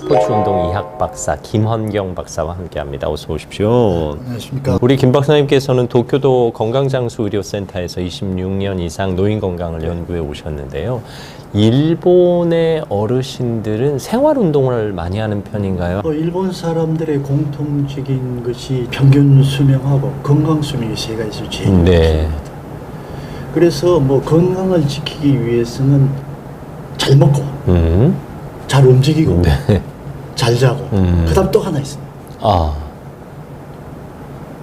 스포츠 운동 이학 박사 김헌경 박사와 함께합니다. 어서 오십시오. 안녕하십니까. 우리 김 박사님께서는 도쿄도 건강장수의료센터에서 26년 이상 노인 건강을 연구해 오셨는데요. 일본의 어르신들은 생활 운동을 많이 하는 편인가요? 어, 일본 사람들의 공통적인 것이 평균 수명하고 건강 수명이 세 가지에서 제일 네. 높습니다. 그래서 뭐 건강을 지키기 위해서는 잘 먹고 음. 잘 움직이고 네. 잘 자고 음. 그다음 또 하나 있습니다. 아,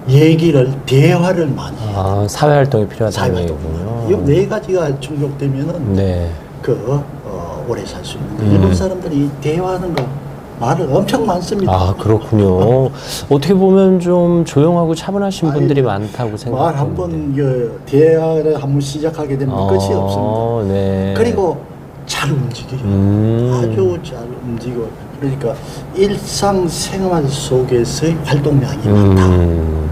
얘기를 대화를 많이 해요. 아 사회 활동이 필요하다는 사회활동. 얘기군요. 이네 가지가 충족되면은 네. 그 어, 오래 살 수 있는. 음. 일본 사람들이 대화하는 거 말을 엄청 많습니다. 아 그렇군요. 어떻게 보면 좀 조용하고 차분하신 분들이 많다고 말 생각하는데. 한번 그 대화를 한 번 시작하게 되면 끝이 없습니다. 네. 그리고 잘 움직여요. 음. 아주 잘 움직여. 그러니까 일상생활 속에서의 활동량이 많다. 음.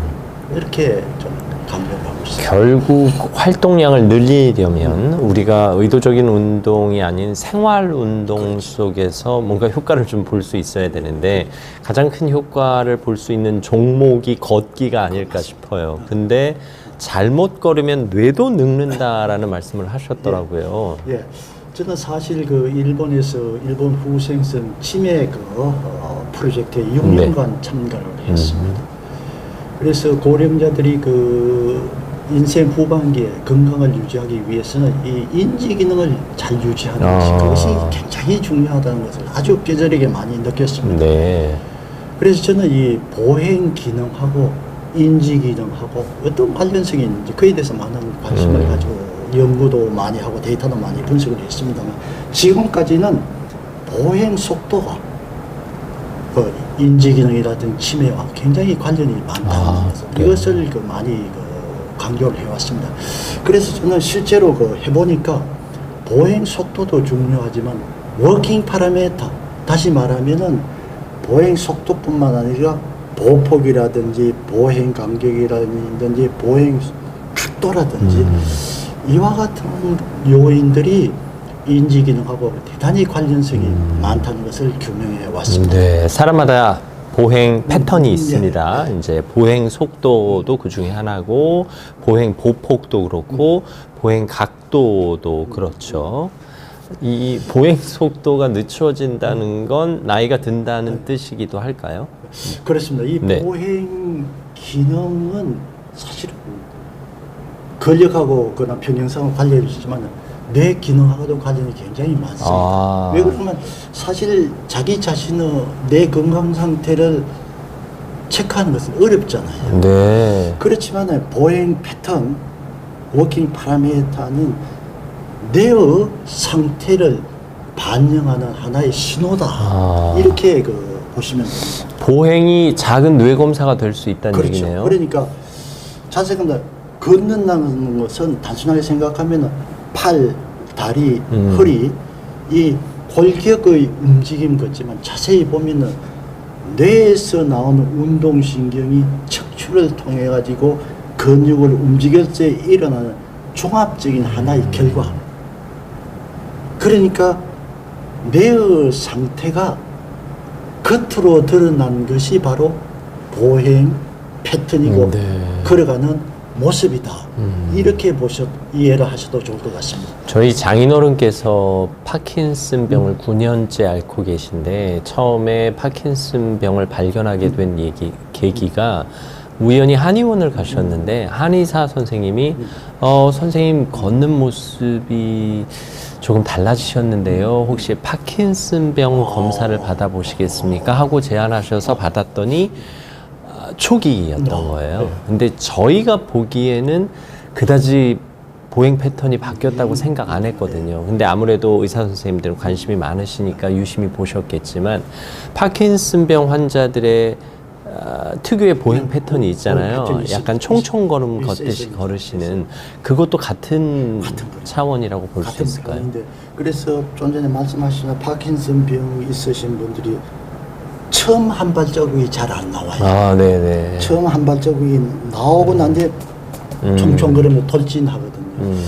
이렇게 좀 감명하고 있어요. 결국 활동량을 늘리려면 우리가 의도적인 운동이 아닌 생활 운동 속에서 뭔가 효과를 좀 볼 수 있어야 되는데 가장 큰 효과를 볼 수 있는 종목이 걷기가 아닐까 싶어요. 근데 잘못 걸으면 뇌도 늙는다라는 말씀을 하셨더라고요. 예. 저는 사실 그 일본에서 일본 후생성 치매 그 어, 프로젝트에 6년간 참가를 했습니다. 그래서 고령자들이 그 인생 후반기에 건강을 유지하기 위해서는 이 인지 기능을 잘 유지하는 것이 아. 그것이 굉장히 중요하다는 것을 아주 뼈저리게 많이 느꼈습니다. 네. 그래서 저는 이 보행 기능하고 인지 기능하고 어떤 관련성이 있는지 그에 대해서 많은 관심을 음. 가지고 연구도 많이 하고 데이터도 많이 분석을 했습니다만 지금까지는 보행 속도가 그 인지 기능이라든지 치매와 굉장히 관련이 많다는 아, 것을 그래요? 이것을 그 많이 그 강조를 해왔습니다. 그래서 저는 실제로 그 해보니까 보행 속도도 중요하지만 워킹 파라메터 다시 말하면은 보행 속도뿐만 아니라 보폭이라든지 보행 간격이라든지 보행 각도라든지 음. 이와 같은 요인들이 인지 기능하고 대단히 관련성이 많다는 것을 규명해 왔습니다. 네, 사람마다 보행 패턴이 음, 있습니다. 이제 보행 속도도 그 중에 하나고, 보행 보폭도 그렇고, 보행 각도도 그렇죠. 이 보행 속도가 늦춰진다는 건 나이가 든다는 뜻이기도 할까요? 그렇습니다. 이 네. 보행 기능은 사실 은 근력하고 그나 평형성을 관리해 주시지만 뇌 기능하고도 관련이 굉장히 많습니다. 아. 왜 그러면 사실 자기 자신의 뇌 건강 상태를 체크하는 것은 어렵잖아요. 네. 그렇지만 보행 패턴, 워킹 파라미터는 뇌의 상태를 반영하는 하나의 신호다. 아. 이렇게 그 보시면 됩니다. 보행이 작은 뇌 검사가 될 수 있다는 그렇죠. 얘기네요. 그러니까 자세히 걷는다는 것은 단순하게 생각하면 팔, 다리, 음. 허리 이 골격의 움직임 같지만 자세히 보면은 뇌에서 나오는 운동신경이 척추를 통해 가지고 근육을 움직일 때 일어나는 종합적인 하나의 음. 결과. 그러니까 뇌의 상태가 겉으로 드러난 것이 바로 보행 패턴이고 음, 네. 걸어가는 모습이다. 음. 이렇게 보셔 이해를 하셔도 좋을 것 같습니다. 저희 장인어른께서 파킨슨 병을 9년째 앓고 계신데 처음에 파킨슨 병을 발견하게 된 얘기, 계기가 우연히 한의원을 가셨는데 한의사 선생님이 어 선생님 걷는 모습이 조금 달라지셨는데요. 혹시 파킨슨 병 검사를 받아보시겠습니까? 하고 제안하셔서 받았더니 아, 초기였던 어, 거예요. 네. 근데 저희가 보기에는 그다지 보행 패턴이 바뀌었다고 생각 안 했거든요. 근데 아무래도 의사 선생님들은 관심이 많으시니까 유심히 보셨겠지만 파킨슨병 환자들의 아, 특유의 보행 패턴이 있잖아요. 패턴이 있- 약간 있- 총총걸음 있- 걷듯이 걸으시는 그것도 같은. 차원이라고 볼 수 있을까요? 그래서 좀 전에 말씀하신 파킨슨 병 있으신 분들이 처음 한 발자국이 잘안 나와요. 아, 네네. 처음 한 발자국이 나오고 난 뒤에 음. 총총거리면 돌진하거든요. 음.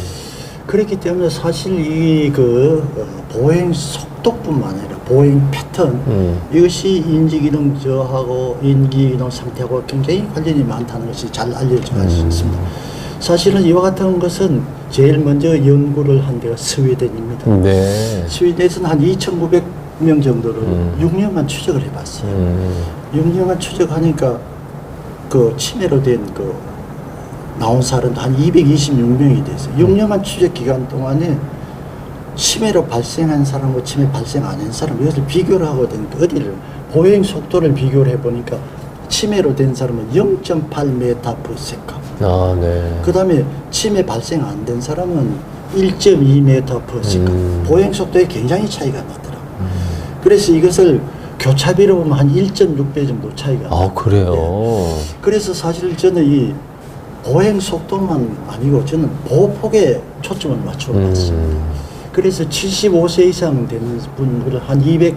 그렇기 때문에 사실 이 그 보행 속도뿐만 아니라 보행 패턴 음. 이것이 인지 기능 저하고 인기 기능 상태하고 굉장히 관련이 많다는 것이 잘 알려져 음. 있습니다. 사실은 이와 같은 것은 제일 먼저 연구를 한 데가 스웨덴입니다. 네. 스웨덴에서는 한 2,900 명 정도를 음. 6년간 추적을 해봤어요. 음. 6년간 추적하니까 그 치매로 된 그 나온 사람도 한 226명이 됐어요. 6년간 추적 기간 동안에 치매로 발생한 사람과 치매 발생 안 한 사람 이것을 비교를 하거든요. 어디를 보행 속도를 비교를 해보니까 치매로 된 사람은 0.8m per second. 아, 네. 그 다음에 치매 발생 안 된 사람은 1.2m per second. 음. 보행 속도에 굉장히 차이가 나더라고요. 그래서 이것을 교차비로 보면 한 1.6배 정도 차이가 아. 그래요. 예. 그래서 사실 저는 이 보행 속도만 아니고 저는 보폭에 초점을 맞춰 봤습니다. 음. 그래서 75세 이상 되는 분들을 한 200,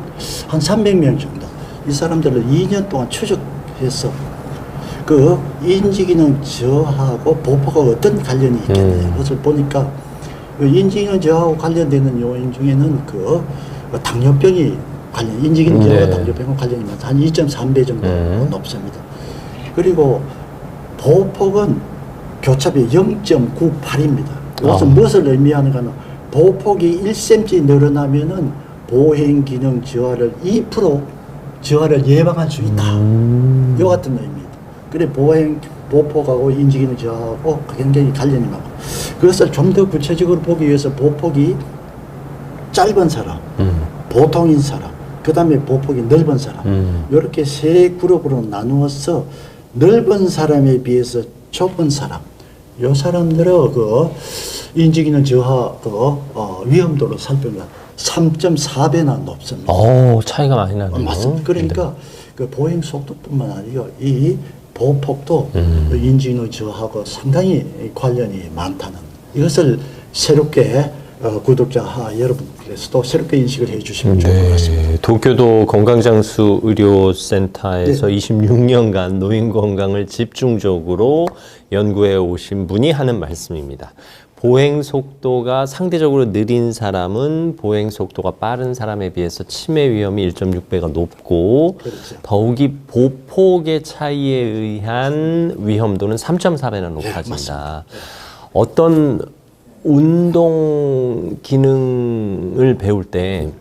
한 300명 정도 이 사람들을 2년 동안 추적해서 그 인지기능 저하고 보폭하고 어떤 관련이 있겠느냐 음. 그것을 보니까 그 인지기능 저하고 관련되는 요인 중에는 그 당뇨병이 관련 인지기능 저하와 네. 당뇨병과 관련이 많다 한 2.3배 정도 음. 높습니다. 그리고 보폭은 교차비 0.98입니다. 이것은 아. 무엇을 의미하는가는 보폭이 1cm 늘어나면은 보행 기능 저하를 2% 저하를 예방할 수 있다. 음. 이 같은 의미입니다. 그래 보행 보폭하고 인지 기능 저하고 굉장히 관련이 많고 그것을 좀 더 구체적으로 보기 위해서 보폭이 짧은 사람, 음. 보통인 사람, 그 다음에 보폭이 넓은 사람 음. 이렇게 세 그룹으로 나누어서 넓은 사람에 비해서 좁은 사람 요 사람들의 그 인지 기능 저하 그 어, 위험도를 살펴보면 3.4배나 높습니다. 어, 차이가 많이 나네요. 어, 맞습니다. 그러니까 그 보행 속도뿐만 아니고 이 보폭도 음. 그 인지 기능 저하고 상당히 관련이 많다는 이것을 새롭게 어, 구독자 하 여러분께서도 새롭게 인식을 해주시면 좋을 것 같습니다. 네, 도쿄도 건강장수 의료센터에서 네. 26년간 노인 건강을 집중적으로 연구해 오신 분이 하는 말씀입니다. 보행 속도가 상대적으로 느린 사람은 보행 속도가 빠른 사람에 비해서 치매 위험이 1.6배가 높고 그렇죠. 더욱이 보폭의 차이에 의한 위험도는 3.4배나 높아진다. 맞습니다. 어떤 운동 기능을 배울 때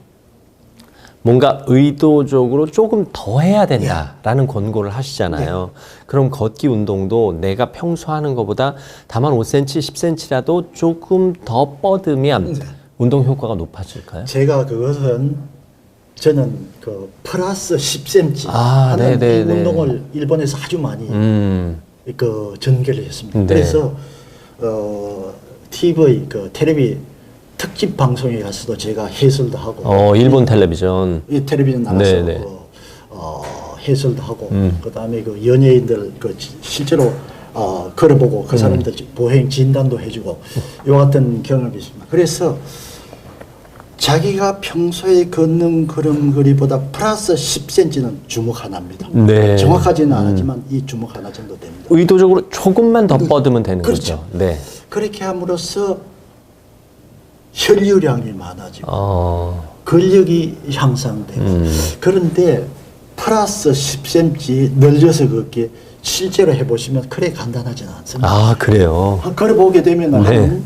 뭔가 의도적으로 조금 더 해야 된다라는 권고를 하시잖아요. 그럼 걷기 운동도 내가 평소 하는 것보다 다만 5cm, 10cm라도 조금 더 뻗으면 네. 운동 효과가 높아질까요? 제가 그것은 저는 그 플러스 10cm 아, 하는 네네네. 이 운동을 일본에서 아주 많이 음, 그 전개를 했습니다. 네. 그래서 어 TV 그 텔레비 특집 방송에 가서도 제가 해설도 하고 어, 일본 텔레비전. 이 텔레비전 나가서 네네. 그, 어, 해설도 하고 음. 그다음에 그 연예인들 그 지- 실제로 어, 걸어보고 음. 그 사람들 보행 진단도 해주고 이와 같은 경험이 있습니다. 그래서 자기가 평소에 걷는 걸음걸이보다 플러스 10cm는 주먹 하나입니다. 네. 정확하지는 않았지만 이 주먹 하나 정도 됩니다. 의도적으로 조금만 더 뻗으면 되는 그렇죠. 거죠. 네. 그렇게 함으로써 혈류량이 많아지고 어, 근력이 향상되고 음. 그런데 플러스 10cm 늘려서 걷기 실제로 해보시면 그래 간단하지는 않습니다. 아, 그래요. 한 걸어보게 되면 네. 한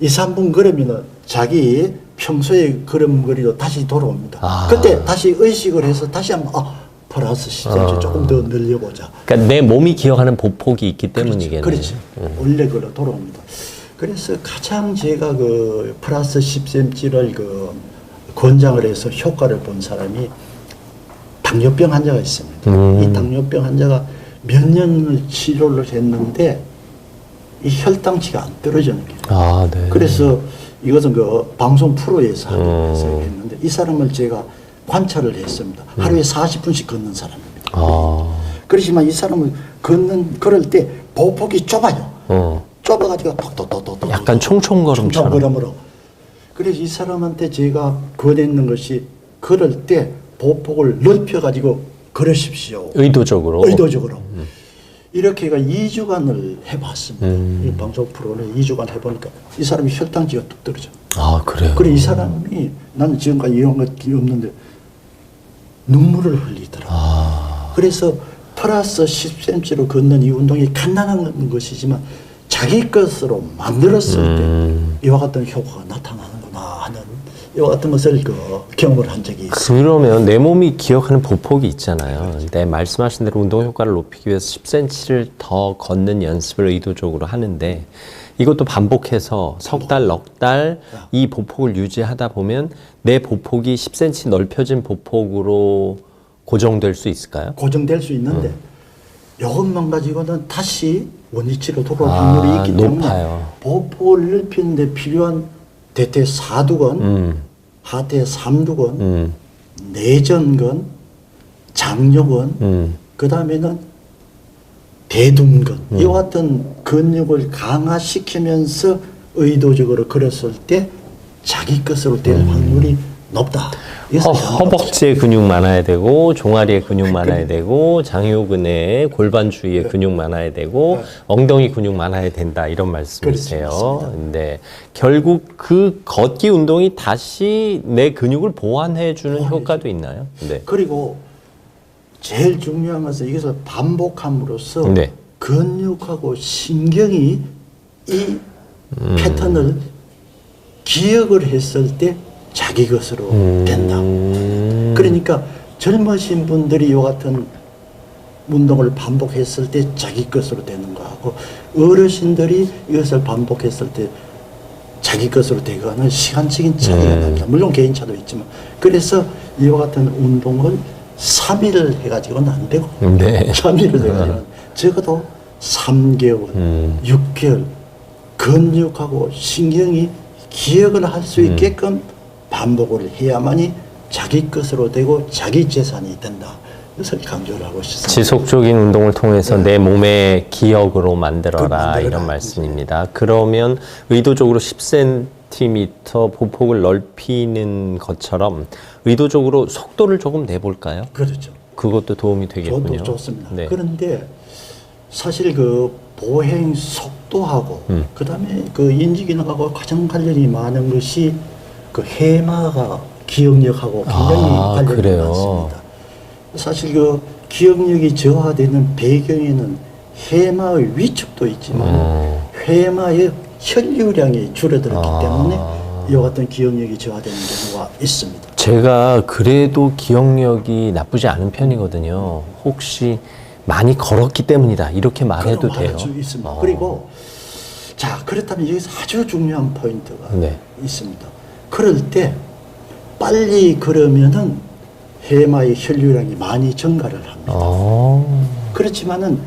2, 3분 걸으면 자기 평소의 걸음걸이로 다시 돌아옵니다. 아. 그때 다시 의식을 해서 다시 한번 아 플러스 10cm 아. 조금 더 늘려보자. 그러니까 내 몸이 기억하는 보폭이 있기 때문이겠네요. 그렇죠. 원래 걸로 돌아옵니다. 그래서 가장 제가 그 플러스 10cm를 그 권장을 해서 효과를 본 사람이 당뇨병 환자가 있습니다. 음. 이 당뇨병 환자가 몇 년을 치료를 했는데 이 혈당치가 안 떨어지는 거예요. 아, 네. 그래서 이것은 그 방송 프로에서 하기 음. 했는데 이 사람을 제가 관찰을 했습니다. 하루에 40분씩 걷는 사람입니다. 아, 그렇지만 이 사람은 걷는 걸을 때 보폭이 좁아요. 어. 좁아가지고 톡톡톡톡 약간 총총걸음처럼. 총총걸음으로. 그래서 이 사람한테 제가 권했는 것이 걸을 때 보폭을 넓혀가지고 걸으십시오. 의도적으로. 의도적으로. 이렇게 가 2주간을 해봤습니다. 음. 이 방송 프로를 2주간 해보니까 이 사람이 혈당지가 뚝 떨어져. 아 그래요. 그래 이 사람이 나는 지금까지 이런 것이 없는데 눈물을 흘리더라. 아, 그래서 플러스 10cm로 걷는 이 운동이 간단한 것이지만 자기 것으로 만들었을 음. 때 이와 같은 효과가 나타나는구나 하는 이와 같은 것을 그 경험을 한 적이 있어요. 그러면 내 몸이 기억하는 보폭이 있잖아요. 내 말씀하신 대로 운동 효과를 높이기 위해서 10cm를 더 걷는 연습을 의도적으로 하는데 이것도 반복해서 석 달, 넉 달 이 보폭을 유지하다 보면 내 보폭이 10cm 넓혀진 보폭으로 고정될 수 있을까요? 고정될 수 있는데 이것만 가지고는 다시 원위치로 돌아올 확률이 아, 있기 때문에 높아요. 보폭을 넓히는데 필요한 대퇴 4두건, 음, 하태 3두건, 음, 내전건, 장요건, 음. 그 다음에는 대둔근 이와 같은 근육을 강화시키면서 의도적으로 걸었을 때 자기 것으로 될 확률이 높다. 음. 허. 허벅지에 근육 많아야 되고 종아리에 근육 많아야 되고 장요근에 골반 주위에 근육 많아야 되고 엉덩이 근육 많아야 된다 이런 말씀이세요. 근데 결국 그 걷기 운동이 다시 내 근육을 보완해 주는 효과도 있나요? 네. 그리고 제일 중요한 것은 이것을 반복함으로써 네. 근육하고 신경이 이 음. 패턴을 기억을 했을 때 자기 것으로 된다. 음. 그러니까 젊으신 분들이 이 같은 운동을 반복했을 때 자기 것으로 되는 거하고 어르신들이 이것을 반복했을 때 자기 것으로 되거나 시간적인 차이가 음. 납니다. 물론 개인 차도 있지만 그래서 이와 같은 운동을 3일을 해가지고는 안 되고 네. 3일을 해가지고 적어도 3개월, 음. 6개월 근육하고 신경이 기억을 할수 음. 있게끔 반복을 해야만이 자기 것으로 되고 자기 재산이 된다. 이것을 강조를 하고 싶습니다. 지속적인 운동을 통해서 내 몸의 기억으로 그 만들어라 만들어라. 이런 말씀입니다. 그러면 의도적으로 10cm 보폭을 넓히는 것처럼 의도적으로 속도를 조금 내볼까요? 그렇죠. 그것도 도움이 되겠군요. 좋습니다. 네. 그런데 사실 그 보행 속 도하고 음. 그다음에 그 인지 기능하고 가장 관련이 많은 것이 그 해마가 기억력하고 굉장히 아, 관련이 그래요? 많습니다. 사실 그 기억력이 저하되는 배경에는 해마의 위축도 있지만 음. 해마의 혈류량이 줄어들었기 아. 때문에 이와 같은 기억력이 저하되는 경우가 있습니다. 제가 그래도 기억력이 나쁘지 않은 편이거든요. 혹시 많이 걸었기 때문이다 이렇게 말해도 돼요? 어. 그리고 자 그렇다면 여기서 아주 중요한 포인트가 네. 있습니다. 그럴 때 빨리 걸으면은 해마의 혈류량이 많이 증가를 합니다. 어. 그렇지만은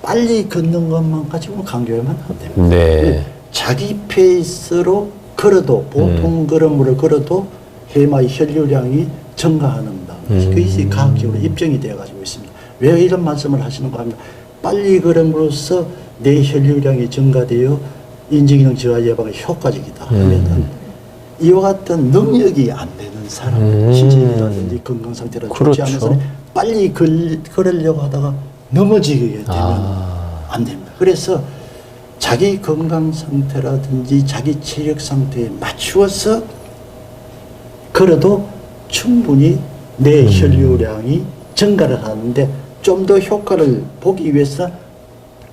빨리 걷는 것만 가지고 강조하면 안 됩니다. 네. 자기 페이스로 걸어도 보통 음. 걸음으로 걸어도 해마의 혈류량이 증가하는다. 음. 그것이 과학적으로 입증이 되어 가지고 있습니다. 왜 이런 말씀을 하시는가 하면 빨리 걸음으로써 내 혈류량이 증가되어 인지기능 저하 예방에 효과적이다 하면은 이와 같은 능력이 안 되는 사람, 음. 신진이라든지 건강 좋지 그렇죠. 않은 사람이 빨리 걸, 걸으려고 하다가 넘어지게 되면 아. 안 됩니다. 그래서 자기 건강 상태라든지 자기 체력 상태에 맞추어서 걸어도 충분히 내 음. 혈류량이 증가를 하는데 좀 더 효과를 보기 위해서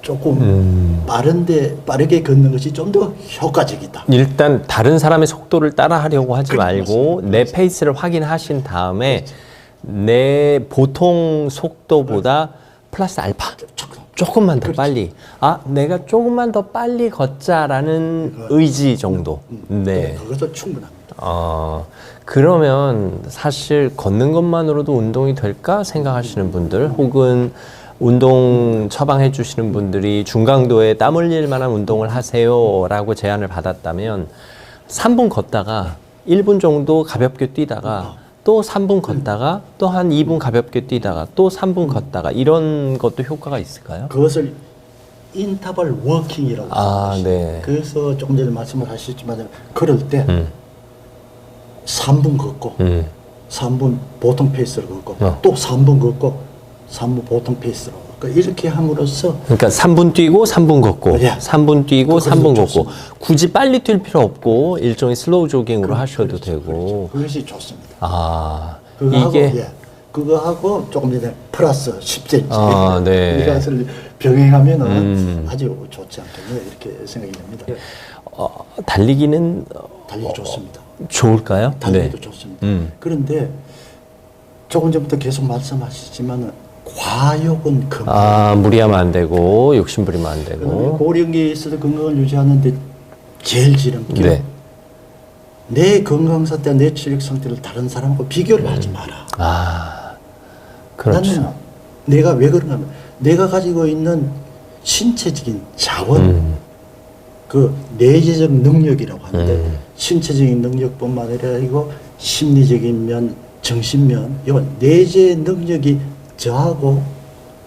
조금 음. 빠른데 빠르게 걷는 것이 좀 더 효과적이다. 일단 다른 사람의 속도를 따라하려고 하지 그렇죠. 말고 내 페이스를 확인하신 다음에 내 보통 속도보다 플러스 알파 조금. 조금만 더 그렇죠. 빨리 아 내가 조금만 더 빨리 걷자라는 의지 정도 네 그것도 충분합니다. 어, 그러면 사실 걷는 것만으로도 운동이 될까 생각하시는 분들 혹은 운동 처방해 주시는 분들이 중강도에 땀 흘릴 만한 운동을 하세요라고 제안을 받았다면 3분 걷다가 1분 정도 가볍게 뛰다가 또 3분 걷다가 또 한 2분 가볍게 뛰다가 또 3분 걷다가 이런 것도 효과가 있을까요? 그것을 인터벌 워킹이라고 아. 네. 그래서 조금 전에 말씀을 하셨지만 걸을 때 음, 3분 걷고 음, 3분 보통 페이스로 걷고 어. 또 3분 걷고 3분 보통 페이스로 그 이렇게 함으로써 그러니까 3분 뛰고 3분 걷고 예. 3분 뛰고 그것도 3분 걷고 좋습니다. 굳이 빨리 뛸 필요 없고 일종의 슬로우 조깅으로 그- 하셔도 그렇죠, 되고 그렇죠. 그것이 좋습니다. 아 그거 이게 하고 예. 그거 하고 조금 전에 플러스 10cm 아, 네. 이것을 병행하면은 음. 아주 좋지 않겠냐 이렇게 생각이 됩니다. 어, 달리기는 어, 달리기 좋습니다. 좋을까요? 달리기도 좋습니다. 음. 그런데 조금 전부터 계속 말씀하시지만은 과욕은 금. 아 무리하면 안 되고 욕심 부리면 안 되고 고령기에 있어서 건강을 유지하는데 제일 지름길 네. 내 건강 상태, 내 체력 상태를 다른 사람하고 비교를 하지 마라. 아 그렇죠. 나는 내가 왜 그런가 하면 내가 가지고 있는 신체적인 자원, 음. 그 내재적 능력이라고 하는데 음. 신체적인 능력뿐만 아니라 이거 심리적인 면, 정신면 이건 내재 능력이 저하고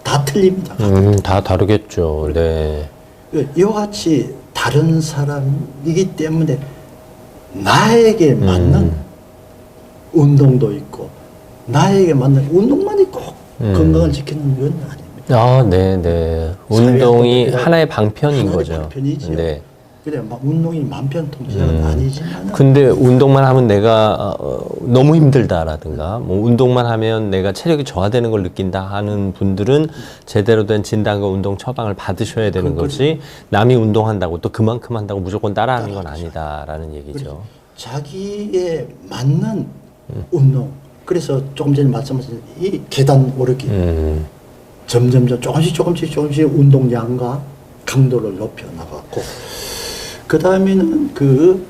다 틀립니다. 음, 다 다르겠죠. 네. 그 이와 같이 다른 사람이기 때문에 나에게 맞는 음. 운동도 있고 나에게 맞는 운동만이 꼭 음. 건강을 지키는 건 아닙니다. 아, 네, 네. 운동이 하나의 방편인 하나의 거죠. 방편이지요. 네. 그래 막 운동이 만편 통치는 음. 아니지만. 근데 운동만 하면 내가 어, 너무 힘들다라든가 뭐 운동만 하면 내가 체력이 저하되는 걸 느낀다 하는 분들은 제대로 된 진단과 운동 처방을 받으셔야 되는 그- 거지. 남이 운동한다고 또 그만큼 한다고 무조건 따라하는 건 아니다라는 얘기죠. 자기에 맞는 운동. 그래서 조금 전에 말씀하신 이 계단 오르기. 음, 점점점 조금씩 조금씩 조금씩 운동량과 강도를 높여 나갔고 그 다음에는 그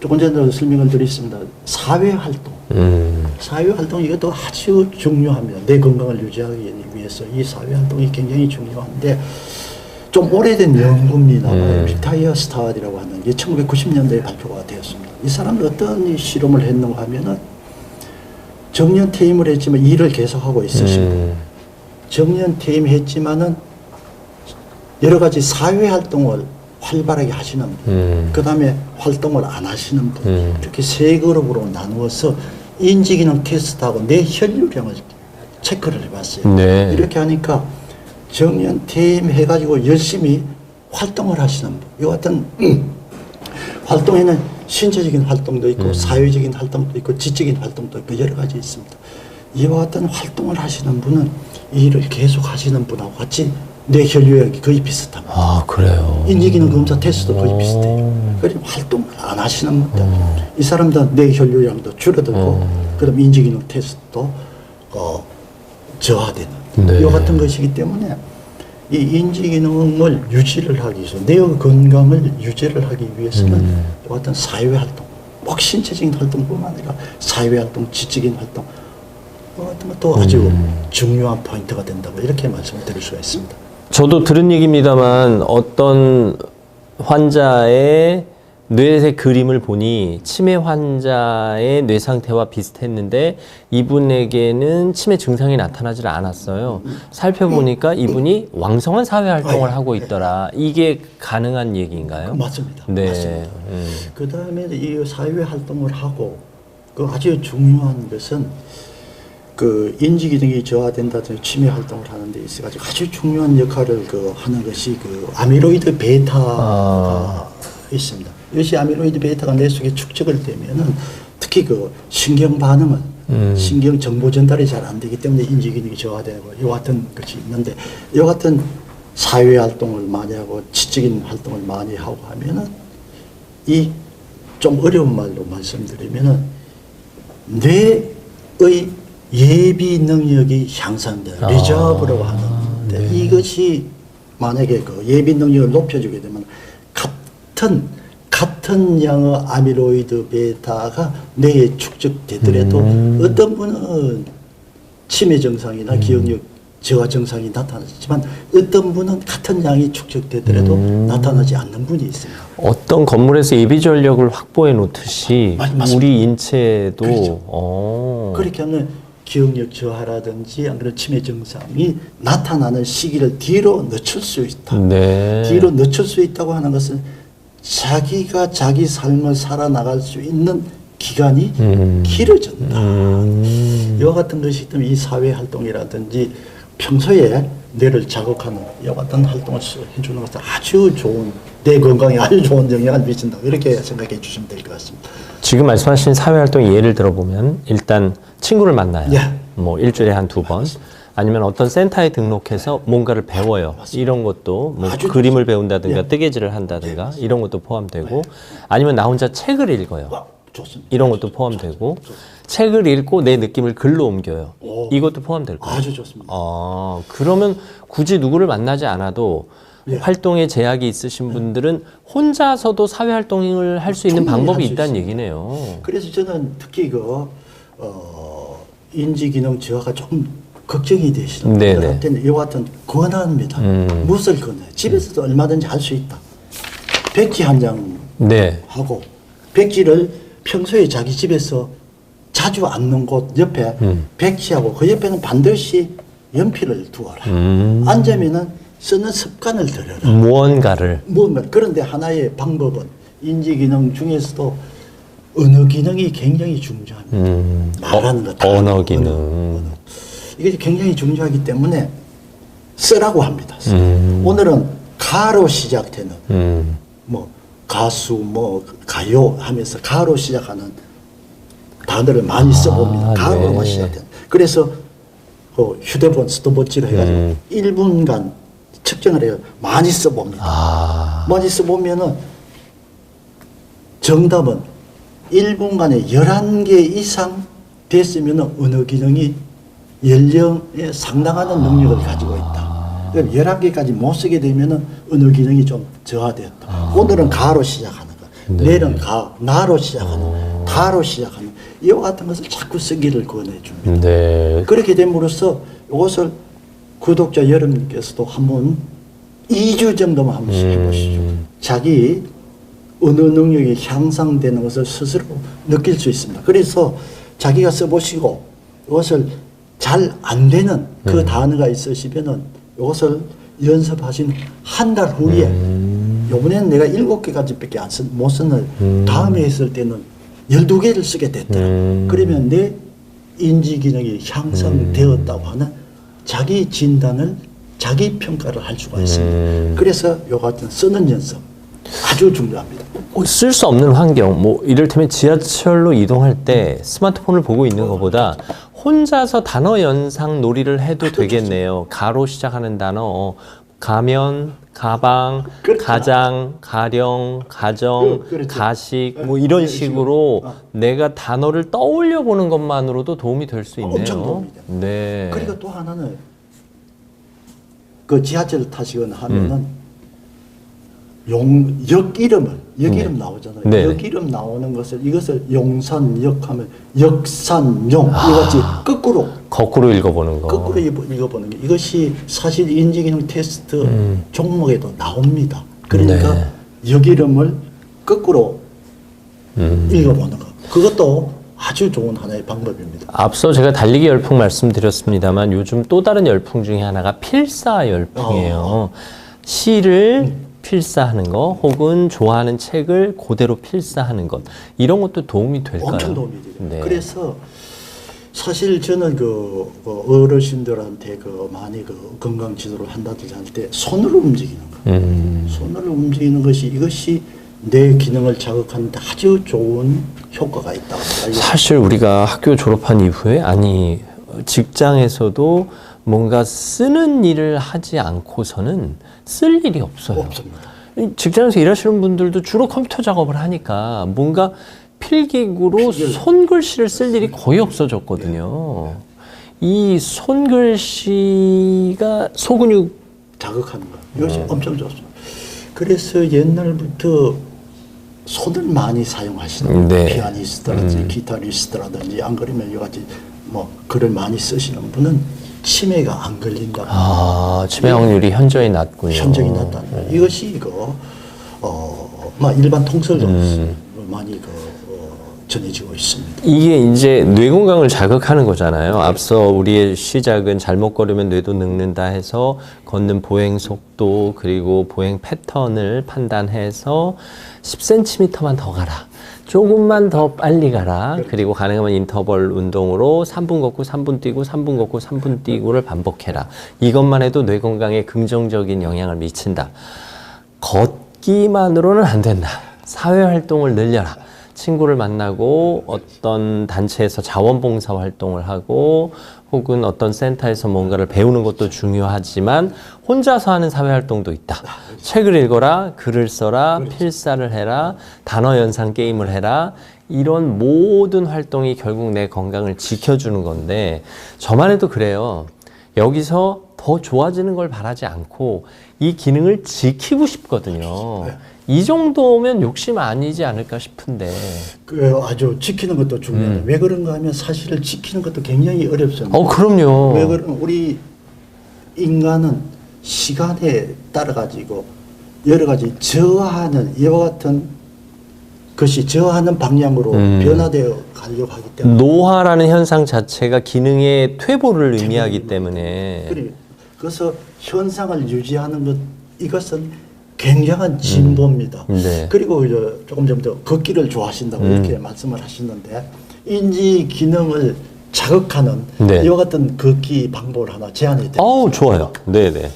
조금 전에 설명을 드렸습니다. 사회 활동. 음, 사회 활동 이것도 아주 중요합니다. 내 건강을 유지하기 위해서 이 사회 활동이 굉장히 중요한데 좀 오래된 연구입니다. 음. 빅타이어 스타디라고 하는 게 1990년대에 발표가 되었습니다. 이 사람은 어떤 이 실험을 했는가 하면은 정년 퇴임을 했지만 일을 계속하고 있었습니다. 음, 정년 퇴임했지만은 여러 가지 사회 활동을 활발하게 하시는 분, 음, 그 다음에 활동을 안 하시는 분, 음. 이렇게 세 그룹으로 나누어서 인지기능 테스트하고 내 혈류량을 체크를 해봤어요. 네. 이렇게 하니까 정년 퇴임해가지고 열심히 활동을 하시는 분, 이 같은 활동에는 신체적인 활동도 있고 사회적인 활동도 있고 지적인 활동도 있고 여러 가지 있습니다. 이와 같은 활동을 하시는 분은 이 일을 계속 하시는 분하고 같이 내 혈류량이 거의 비슷합니다. 아 그래요. 인지기능 검사 테스트도 거의 오. 비슷해요. 그리고 활동을 안 하시는 분들, 이 사람들 내 혈류량도 줄어들고, 그다음 인지기능 테스트도 어, 저하되는 네. 이 같은 것이기 때문에 이 인지기능을 유지를 하기 위해서 내 건강을 유지를 하기 위해서는 음. 이 같은 사회 활동, 꼭 신체적인 활동뿐만 아니라 사회 활동, 지적인 활동 이 같은 것도 아주 음. 중요한 포인트가 된다고 이렇게 말씀을 드릴 수가 있습니다. 저도 들은 얘기입니다만 어떤 환자의 뇌의 그림을 보니 치매 환자의 뇌 상태와 비슷했는데 이분에게는 치매 증상이 나타나질 않았어요. 살펴보니까 이분이 왕성한 사회 활동을 아, 예. 하고 있더라. 이게 가능한 얘기인가요? 맞습니다. 네. 맞습니다. 음. 그 다음에 이 사회 활동을 하고 그 아주 중요한 것은 그 인지 기능이 저하된다든지 치매 활동을 하는 데 있어 가지고 아주 중요한 역할을 그 하는 것이 그 아미로이드 베타가 아. 있습니다. 이것이 아미로이드 베타가 뇌 속에 축적을 되면은 특히 그 신경 반응은 음. 신경 정보 전달이 잘 안 되기 때문에 인지 기능이 저하되고 이 같은 것이 있는데 이 같은 사회 활동을 많이 하고 지적인 활동을 많이 하고 하면은 이 좀 어려운 말로 말씀드리면은 뇌의 예비 능력이 향상돼 아, 리저브라고 하는데 네. 이것이 만약에 그 예비 능력을 높여주게 되면 같은 같은 양의 아미로이드 베타가 뇌에 축적되더라도 음. 어떤 분은 치매 증상이나 기억력 저하 증상이 나타나지만 어떤 분은 같은 양이 축적되더라도 음. 나타나지 않는 분이 있습니다. 어떤 건물에서 예비 전력을 확보해 놓듯이 맞- 맞습니다. 우리 인체도 그렇죠. 어. 그렇게 하면 기억력 저하라든지 안 그런 치매 증상이 나타나는 시기를 뒤로 늦출 수 있다. 네. 뒤로 늦출 수 있다고 하는 것은 자기가 자기 삶을 살아나갈 수 있는 기간이 음. 길어진다. 음. 이와 같은 것이 있다면 이 사회 활동이라든지 평소에 뇌를 자극하는 이와 같은 활동을 해주는 것은 아주 좋은 뇌 건강에 아주 좋은 영향을 미친다 이렇게 생각해 주시면 될 것 같습니다. 지금 말씀하신 사회활동 예를 들어보면 일단 친구를 만나요. 예. 뭐 일주일에 한 두 번. 아니면 어떤 센터에 등록해서 뭔가를 배워요. 이런 것도 뭐 그림을 배운다든가 예. 뜨개질을 한다든가 이런 것도 포함되고 아니면 나 혼자 책을 읽어요. 와, 좋습니다. 이런 것도 포함되고 책을 읽고 내 느낌을 글로 옮겨요. 오. 이것도 포함될 거예요. 아주 좋습니다. 아, 그러면 굳이 누구를 만나지 않아도 예. 활동에 제약이 있으신 분들은 혼자서도 사회 활동을 할 수 있는 충분히 방법이 할수 있다는 있습니다. 얘기네요. 그래서 저는 특히 그 어, 인지 기능 저하가 좀 걱정이 되시는 네네. 분들한테는 이와 같은 권합니다. 음. 무엇을 권해? 집에서도 얼마든지 할 수 있다. 백지 한 장 네. 하고 백지를 평소에 자기 집에서 자주 앉는 곳 옆에 음. 백지하고 그 옆에는 반드시 연필을 두어라. 음. 앉으면은 쓰는 습관을 들여라. 무언가를 뭐 그런데 하나의 방법은 인지 기능 중에서도 언어 기능이 굉장히 중요합니다. 음, 말하는 것, 어, 언어 언어, 기능. 언어. 이게 굉장히 중요하기 때문에 쓰라고 합니다. 쓰. 음. 오늘은 가로 시작되는 음, 뭐 가수 뭐 가요 하면서 가로 시작하는 단어를 많이 써봅니다. 아, 가로로만 네. 시작되는. 그래서 그 휴대폰 스톱워치로 해가지고 음. 1분간 측정을 해요. 많이 써봅니다. 아, 많이 써보면은 정답은 1분간에 11개 이상 됐으면 언어 기능이 연령에 상당하는 능력을 가지고 있다. 그럼 11개까지 못 쓰게 되면은 언어 기능이 좀 저하되었다. 오늘은 가로 시작하는 거. 네. 내일은 가, 나로 시작하는, 다로 시작하는 이와 같은 것을 자꾸 쓰기를 권해 줍니다. 네. 그렇게 됨으로써 이것을 구독자 여러분께서도 한번 2주 정도만 한 번 씩 해보시죠. 음. 자기 언어 능력이 향상되는 것을 스스로 느낄 수 있습니다. 그래서 자기가 써보시고 이것을 잘 안 되는 음. 그 단어가 있으시면은 이것을 연습하신 한 달 후에 음. 요번에는 내가 일곱 개까지밖에 안 쓴, 못 쓰는 다음에 했을 때는 열두 개를 쓰게 됐더라. 음. 그러면 내 인지 기능이 향상되었다고 하는 자기 진단을 자기 평가를 할 수가 있습니다. 음. 그래서 요 같은 쓰는 연습 아주 중요합니다. 쓸 수 없는 환경, 뭐 이를테면 지하철로 이동할 때 스마트폰을 보고 있는 것보다 혼자서 단어 연상 놀이를 해도 되겠네요. 가로 시작하는 단어, 어, 가면, 가방, 그렇죠. 가장, 가령, 가정, 그- 그렇죠. 가식, 뭐 네, 이런 이런 식으로 식으로. 어. 내가 단어를 떠올려 보는 것만으로도 도움이 될 수 있네요. 엄청 도움이 돼요. 네. 그리고 또 하나는 그 지하철을 타시거나 하면은 용, 역 이름을, 역 네. 이름 나오잖아요. 네. 역 이름 나오는 것을 이것을 용산역 하면 역산용 아. 이것이 거꾸로 거꾸로 읽어보는 거. 거꾸로 읽어- 읽어보는 게 이것이 사실 인지기능 테스트 음. 종목에도 나옵니다. 그러니까 네. 역 이름을 거꾸로 음. 읽어보는 거. 그것도 아주 좋은 하나의 방법입니다. 앞서 제가 달리기 열풍 말씀드렸습니다만 요즘 또 다른 열풍 중에 하나가 필사 열풍이에요. 어. 시를 필사하는 거 혹은 좋아하는 책을 그대로 필사하는 것 이런 것도 도움이 될까요? 엄청 도움이 되죠. 네. 그래서 사실 저는 그, 그 어르신들한테 그 많이 그 건강 지도를 한다든지 할 때 손으로 움직이는 거. 음, 손으로 움직이는 것이 이것이 내 기능을 자극하는데 아주 좋은 효과가 알고 사실 우리가 학교 졸업한 이후에 아니 직장에서도 뭔가 쓰는 일을 하지 않고서는 쓸 일이 없어요. 없습니다. 이 직장에서 일하시는 분들도 주로 컴퓨터 작업을 하니까 뭔가 필기구로 손글씨를 쓸 일이 거의 없어졌거든요. 이 손글씨가 소근육 자극하는 거. 이것이 엄청 좋습니다. 그래서 옛날부터 손을 많이 사용하시는 네. 피아니스트라든지 기타리스트라든지 안 그러면 여기까지 뭐 글을 많이 쓰시는 분은 치매가 안 걸린다. 아 치매 확률이 현저히 낮군요. 현적이 났다는 거. 이것이 이거 어, 막 일반 통설로 음. 많이 그 어, 전해지고 있습니다. 이게 이제 뇌 건강을 자극하는 거잖아요. 앞서 우리의 시작은 잘못 걸으면 뇌도 늙는다 해서 걷는 보행 속도 그리고 보행 패턴을 판단해서 10cm만 더 가라. 조금만 더 빨리 가라. 그리고 가능하면 인터벌 운동으로 3분 걷고 3분 뛰고 3분 걷고 3분 뛰고를 반복해라. 이것만 해도 뇌 건강에 긍정적인 영향을 미친다. 걷기만으로는 안 된다. 사회 활동을 늘려라. 친구를 만나고 어떤 단체에서 자원봉사 활동을 하고 혹은 어떤 센터에서 뭔가를 배우는 것도 중요하지만 혼자서 하는 사회 활동도 있다. 책을 읽어라, 글을 써라, 필사를 해라, 단어 연상 게임을 해라. 이런 모든 활동이 결국 내 건강을 지켜주는 건데 저만 해도 그래요. 여기서 더 좋아지는 걸 바라지 않고 이 기능을 지키고 싶거든요. 이 정도면 욕심 아니지 않을까 싶은데. 그 아주 지키는 것도 중요하다. 왜 그런가 하면 사실을 지키는 것도 굉장히 어렵습니다. 어, 그럼요. 왜 그런 우리 인간은 시간에 따라 가지고 여러 가지 저하는 이와 같은 것이 저하는 방향으로 음. 변화되어 가려고 하기 때문에 노화라는 현상 자체가 기능의 퇴보를 의미하기 때문에. 그래 그래서 현상을 유지하는 것 이것은 굉장한 진보입니다. 음. 네. 그리고 이제 조금 전부터 걷기를 좋아하신다고 음. 이렇게 말씀을 하시는데 인지 기능을 자극하는 네. 이와 같은 걷기 방법을 하나 제안해 드립니다. 좋아요. 네네.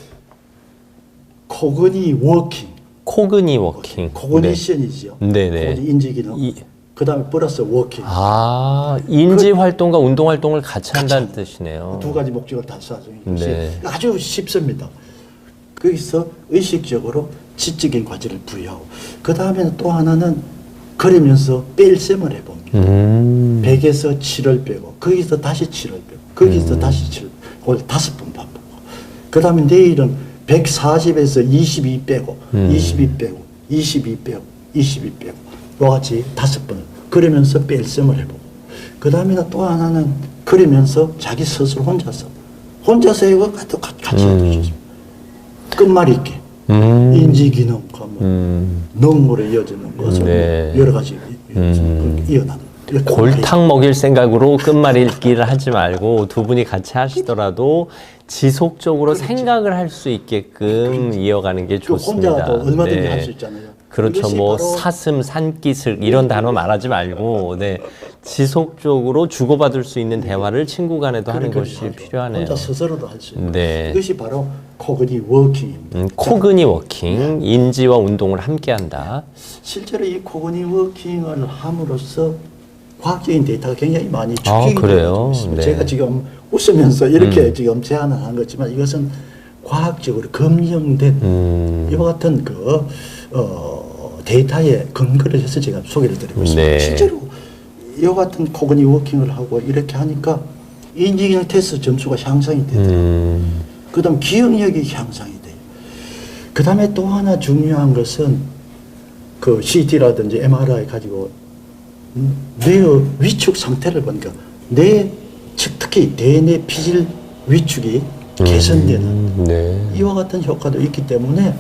코그니 워킹, 코그니 워킹. 코그니션이죠. 네. 네네. 인지 기능. 이- 그다음에 플러스 워킹. 아, 인지 활동과 운동 활동을 같이 한다는 뜻이네요. 두 가지 목적을 달성하는 것이 네. 아주 쉽습니다. 거기서 의식적으로 지적인 과제를 부여하고 그 다음에는 또 하나는 걸으면서 뺄셈을 해봅니다. 음. 100에서 7을 빼고 거기서 다시 7을 빼고 거기서 다시 7을 그걸 다섯 번 반복하고 그 다음에 내일은 140에서 22 빼고 음. 22 빼고 22 빼고 22 빼고 이와 같이 다섯 번을 그러면서 뺄셈을 해보고 그 다음에는 또 하나는 그러면서 자기 스스로 혼자서 혼자서 이거 같이 음. 해주십니다. 끝말잇기 음. 인지 기능 하면 음. 능물에 이어지는 것은 네. 여러 가지 이- 음. 이어나는 골탕 먹일 생각으로 끝말잇기를 하지 말고 두 분이 같이 하시더라도 지속적으로 생각을 할 수 있게끔 이어가는 게그 좋습니다. 혼자도 얼마든지 네. 할수 있잖아요. 그렇죠. 뭐 사슴, 산기슭 이런 단어 말하지 말고 네. 지속적으로 주고받을 수 있는 대화를 친구 간에도 하는 것이 하죠. 필요하네요. 혼자 스스로도 할 수 있는 네. 이것이 바로 코그니 워킹입니다. 음, 코그니 워킹, 인지와 운동을 함께한다. 실제로 이 코그니 워킹을 함으로써 과학적인 데이터가 굉장히 많이 아, 축적이? 되고 있습니다. 네. 제가 지금 웃으면서 이렇게 음. 지금 제안을 한 거지만 이것은 과학적으로 검증된 음. 이와 같은 그 어, 데이터에 근거를 해서 제가 소개를 드리고 있습니다. 네. 실제로 이와 같은 코그니 워킹을 하고 이렇게 하니까 인지기능 테스트 점수가 향상이 되더라고요. 음. 그 다음 기억력이 향상이 돼요. 그 다음에 또 하나 중요한 것은 그 CT라든지 MRI 가지고 뇌의 위축 상태를 보니까 뇌 즉- 특히 대뇌 피질 위축이 개선되는 음, 네. 이와 같은 효과도 있기 때문에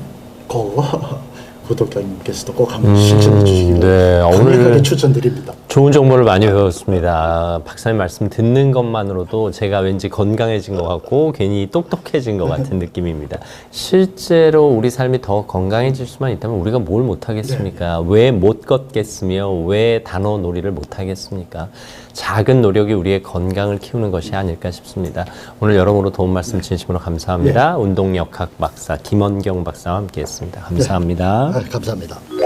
그 구독자님께서도 꼭 한번 실천해 주시기를 네, 강력하게 오늘 추천드립니다. 좋은 정보를 많이 배웠습니다. 박사님 말씀 듣는 것만으로도 제가 왠지 건강해진 것 같고 괜히 똑똑해진 것 같은 느낌입니다. 실제로 우리 삶이 더 건강해질 수만 있다면 우리가 뭘 못하겠습니까? 왜 못 걷겠으며 왜 단어 놀이를 못하겠습니까? 작은 노력이 우리의 건강을 키우는 것이 아닐까 싶습니다. 오늘 여러모로 도움 말씀 진심으로 감사합니다. 운동역학 박사 김원경 박사와 함께했습니다. 감사합니다. 아, 감사합니다.